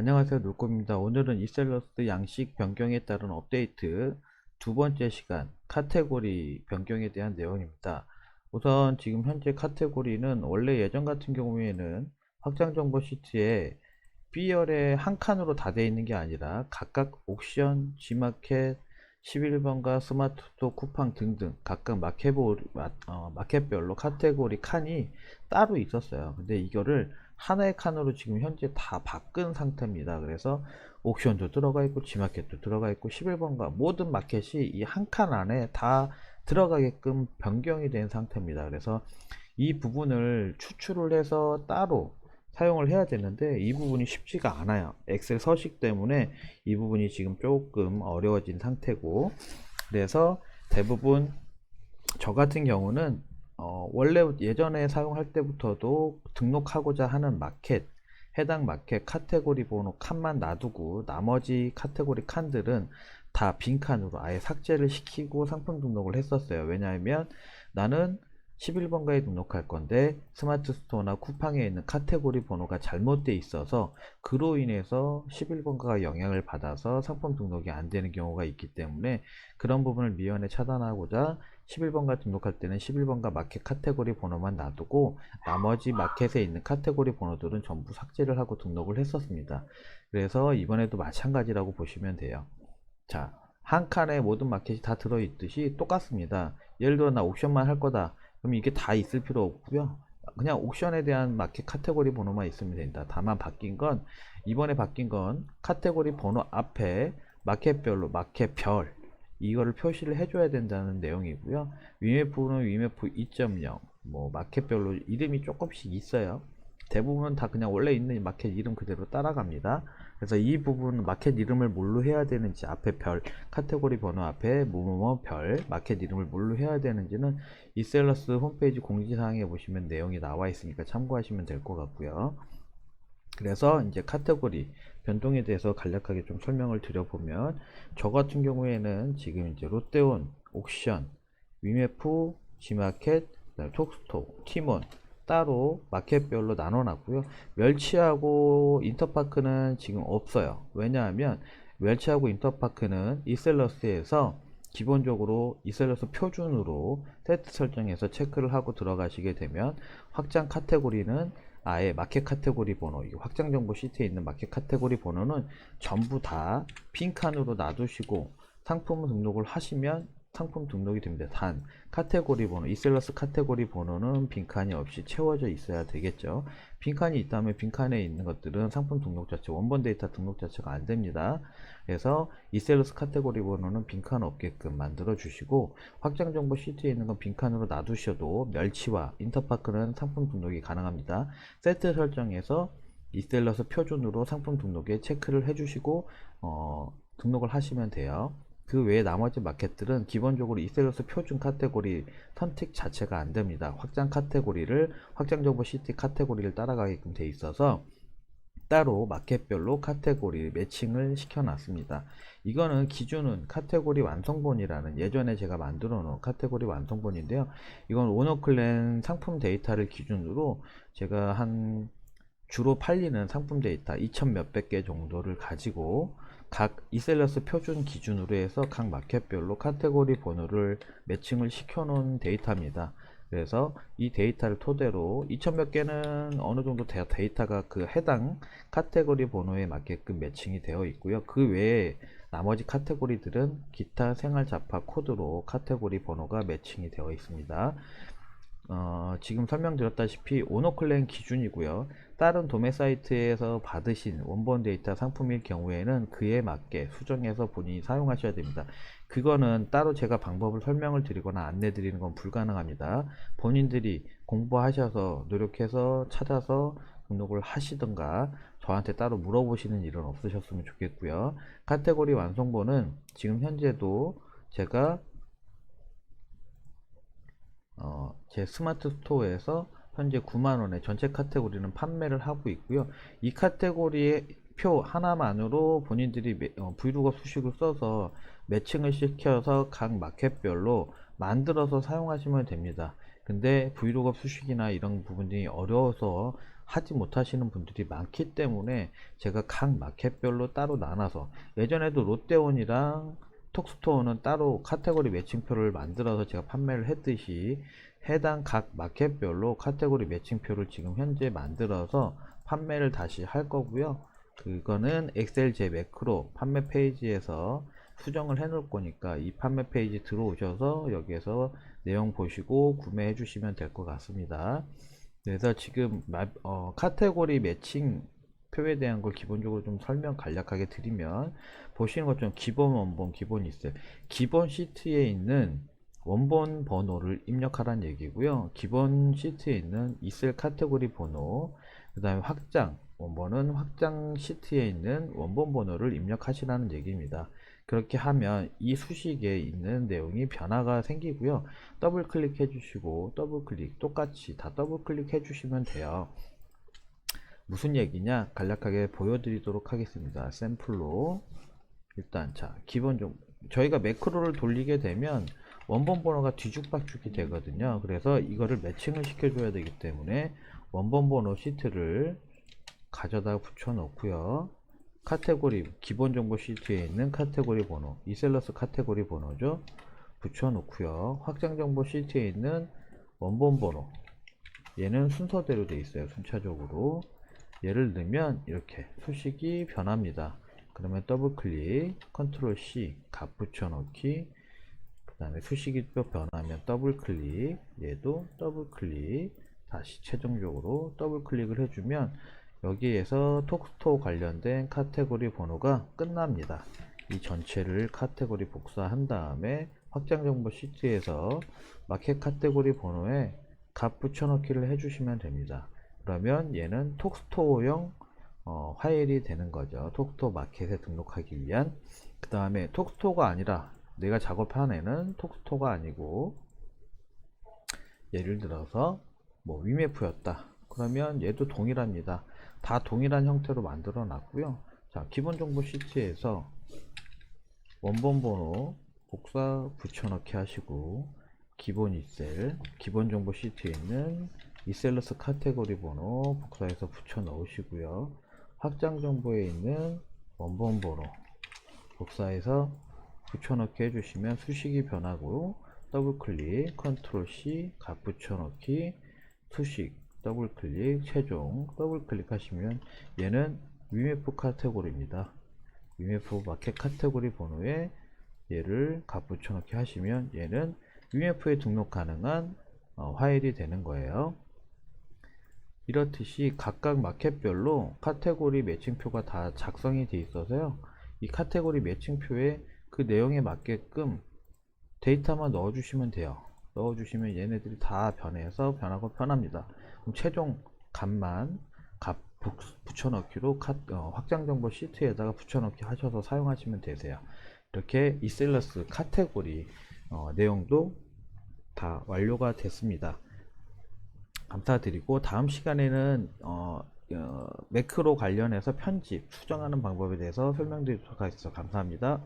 안녕하세요. 놀꼼입니다. 오늘은 이셀러스 양식 변경에 따른 업데이트 두 번째 시간 카테고리 변경에 대한 내용입니다. 우선 지금 현재 카테고리는 원래 예전 같은 경우에는 확장 정보 시트에 B열에 한 칸으로 다 되어 있는 게 아니라 각각 옥션, G마켓, 11번가 스마트스토어 쿠팡 등등 각각 어, 마켓별로 카테고리 칸이 따로 있었어요. 근데 이거를 하나의 칸으로 지금 현재 다 바꾼 상태입니다. 그래서 옥션도 들어가 있고 G마켓도 들어가 있고 11번가 모든 마켓이 이 한 칸 안에 다 들어가게끔 변경이 된 상태입니다. 그래서 이 부분을 추출을 해서 따로 사용을 해야 되는데 이 부분이 쉽지가 않아요. 엑셀 서식 때문에 이 부분이 지금 조금 어려워진 상태고 그래서 대부분 저 같은 경우는 어, 원래 예전에 사용할 때부터도 등록하고자 하는 마켓 해당 마켓 카테고리 번호 칸만 놔두고 나머지 카테고리 칸들은 다 빈칸으로 아예 삭제를 시키고 상품 등록을 했었어요. 왜냐하면 나는 11번가에 등록할 건데 스마트 스토어나 쿠팡에 있는 카테고리 번호가 잘못되어 있어서 그로 인해서 11번가가 영향을 받아서 상품 등록이 안 되는 경우가 있기 때문에 그런 부분을 미연에 차단하고자 11번가 등록할 때는 11번가 마켓 카테고리 번호만 놔두고 나머지 마켓에 있는 카테고리 번호들은 전부 삭제를 하고 등록을 했었습니다. 그래서 이번에도 마찬가지라고 보시면 돼요. 자, 한 칸에 모든 마켓이 다 들어있듯이 똑같습니다. 예를 들어 나 옵션만 할 거다. 그럼 이게 다 있을 필요 없고요. 그냥 옥션에 대한 마켓 카테고리 번호만 있으면 된다. 다만 바뀐 건 이번에 바뀐 건 카테고리 번호 앞에 마켓별로 마켓별 이거를 표시를 해줘야 된다는 내용이고요. 위메프는 위메프 2.0 뭐 마켓별로 이름이 조금씩 있어요. 대부분 다 그냥 원래 있는 마켓 이름 그대로 따라갑니다. 그래서 이 부분 마켓 이름을 뭘로 해야 되는지 앞에 별 카테고리 번호 앞에 뭐뭐뭐 별 마켓 이름을 뭘로 해야 되는지는 이셀러스 홈페이지 공지사항에 보시면 내용이 나와 있으니까 참고하시면 될 것 같고요. 그래서 이제 카테고리 변동에 대해서 간략하게 좀 설명을 드려보면 저 같은 경우에는 지금 이제 롯데온, 옥션, 위메프, 지마켓, 톡스토, 티몬 따로 마켓별로 나눠 놨고요. 멸치하고 인터파크는 지금 없어요. 왜냐하면 멸치하고 인터파크는 이셀러스에서 기본적으로 이셀러스 표준으로 세트 설정해서 체크를 하고 들어가시게 되면 확장 카테고리는 아예 마켓 카테고리 번호 확장 정보 시트에 있는 마켓 카테고리 번호는 전부 다 빈칸으로 놔두시고 상품 등록을 하시면 상품 등록이 됩니다. 단 카테고리 번호, 이셀러스 카테고리 번호는 빈칸이 없이 채워져 있어야 되겠죠. 빈칸이 있다면 빈칸에 있는 것들은 상품 등록 자체, 원본 데이터 등록 자체가 안 됩니다. 그래서 이셀러스 카테고리 번호는 빈칸 없게끔 만들어 주시고 확장 정보 시트에 있는 건 빈칸으로 놔두셔도 멸치와 인터파크는 상품 등록이 가능합니다. 세트 설정에서 이셀러스 표준으로 상품 등록에 체크를 해주시고 어, 등록을 하시면 돼요. 그 외에 나머지 마켓들은 기본적으로 이셀러스 표준 카테고리 선택 자체가 안 됩니다. 확장 카테고리를 확장 정보 시티 카테고리를 따라가게끔 돼 있어서 따로 마켓별로 카테고리 매칭을 시켜 놨습니다. 이거는 기준은 카테고리 완성본이라는 예전에 제가 만들어 놓은 카테고리 완성본인데요. 이건 오너클랜 상품 데이터를 기준으로 제가 한 주로 팔리는 상품 데이터 2000 몇백 개 정도를 가지고 각 이셀러스 표준 기준으로 해서 각 마켓별로 카테고리 번호를 매칭을 시켜 놓은 데이터입니다. 그래서 이 데이터를 토대로 2000몇 개는 어느 정도 데이터가 그 해당 카테고리 번호에 맞게끔 매칭이 되어 있고요. 그 외에 나머지 카테고리들은 기타 생활 잡화 코드로 카테고리 번호가 매칭이 되어 있습니다. 어, 지금 설명드렸다시피 오너클랜 기준이고요. 다른 도매 사이트에서 받으신 원본 데이터 상품일 경우에는 그에 맞게 수정해서 본인이 사용하셔야 됩니다. 그거는 따로 제가 방법을 설명을 드리거나 안내 드리는 건 불가능합니다. 본인들이 공부하셔서 노력해서 찾아서 등록을 하시던가 저한테 따로 물어보시는 일은 없으셨으면 좋겠고요. 카테고리 완성본은 지금 현재도 제가 어, 제 스마트 스토어에서 현재 9만원에 전체 카테고리는 판매를 하고 있고요. 이 카테고리의 표 하나만으로 본인들이 어, 브이로그 수식을 써서 매칭을 시켜서 각 마켓별로 만들어서 사용하시면 됩니다. 근데 브이로그 수식이나 이런 부분이 어려워서 하지 못하시는 분들이 많기 때문에 제가 각 마켓별로 따로 나눠서 예전에도 롯데온이랑 톡스토어는 따로 카테고리 매칭표를 만들어서 제가 판매를 했듯이 해당 각 마켓별로 카테고리 매칭표를 지금 현재 만들어서 판매를 다시 할 거고요. 그거는 엑셀 제 매크로 판매 페이지에서 수정을 해 놓을 거니까 이 판매 페이지 들어오셔서 여기에서 내용 보시고 구매해 주시면 될 것 같습니다. 그래서 지금 마- 어, 카테고리 매칭 표에 대한 걸 기본적으로 좀 설명 간략하게 드리면 보시는 것처럼 기본 원본 기본 있어요. 기본 시트에 있는 원본 번호를 입력하라는 얘기고요. 기본 시트에 있는 이셀 카테고리 번호, 그 다음에 확장 원본은 확장 시트에 있는 원본 번호를 입력하시라는 얘기입니다. 그렇게 하면 이 수식에 있는 내용이 변화가 생기고요. 더블 클릭해 주시고 더블 클릭 똑같이 다 더블 클릭해 주시면 돼요. 무슨 얘기냐 간략하게 보여드리도록 하겠습니다. 샘플로 일단 자 기본 좀 저희가 매크로를 돌리게 되면 원본 번호가 뒤죽박죽이 되거든요. 그래서 이거를 매칭을 시켜줘야 되기 때문에 원본 번호 시트를 가져다 붙여 놓고요. 카테고리 기본 정보 시트에 있는 카테고리 번호 이셀러스 카테고리 번호죠. 붙여 놓고요. 확장 정보 시트에 있는 원본 번호 얘는 순서대로 돼 있어요. 순차적으로 예를 들면 이렇게 수식이 변합니다. 그러면 더블 클릭, 컨트롤 C, 값 붙여넣기, 그 다음에 수식이 또 변하면 더블 클릭, 얘도 더블 클릭, 다시 최종적으로 더블 클릭을 해주면 여기에서 톡스토어 관련된 카테고리 번호가 끝납니다. 이 전체를 카테고리 복사한 다음에 확장 정보 시트에서 마켓 카테고리 번호에 값 붙여넣기를 해주시면 됩니다. 그러면 얘는 톡스토어용 어, 파일이 되는 거죠. 톡스토어 마켓에 등록하기 위한. 그 다음에 톡스토어가 아니라 내가 작업한 애는 톡스토어가 아니고 예를 들어서 뭐 위메프였다. 그러면 얘도 동일합니다. 다 동일한 형태로 만들어 놨고요. 자, 기본 정보 시트에서 원본 번호 복사 붙여넣기 하시고 기본 이 셀 기본 정보 시트에 있는 이셀러스 카테고리 번호 복사해서 붙여 넣으시고요. 확장 정보에 있는 원본 번호 복사해서 붙여넣기 해주시면 수식이 변하고 더블 클릭 컨트롤 C 값 붙여넣기 수식 더블 클릭 최종 더블 클릭 하시면 얘는 위메프 카테고리입니다. 위메프 마켓 카테고리 번호에 얘를 값 붙여넣기 하시면 얘는 UMF에 등록 가능한 어, 파일이 되는 거예요. 이렇듯이 각각 마켓별로 카테고리 매칭표가 다 작성이 돼 있어서요. 이 카테고리 매칭표에 그 내용에 맞게끔 데이터만 넣어주시면 돼요. 넣어주시면 얘네들이 다 변해서 변하고 편합니다. 그럼 최종 값만 값 부- 붙여넣기로 카- 어, 확장 정보 시트에다가 붙여넣기 하셔서 사용하시면 되세요. 이렇게 이셀러스 카테고리 어, 내용도 다 완료가 됐습니다. 감사드리고 다음 시간에는 어, 어, 매크로 관련해서 편집, 수정하는 방법에 대해서 설명드리도록 하겠습니다. 감사합니다.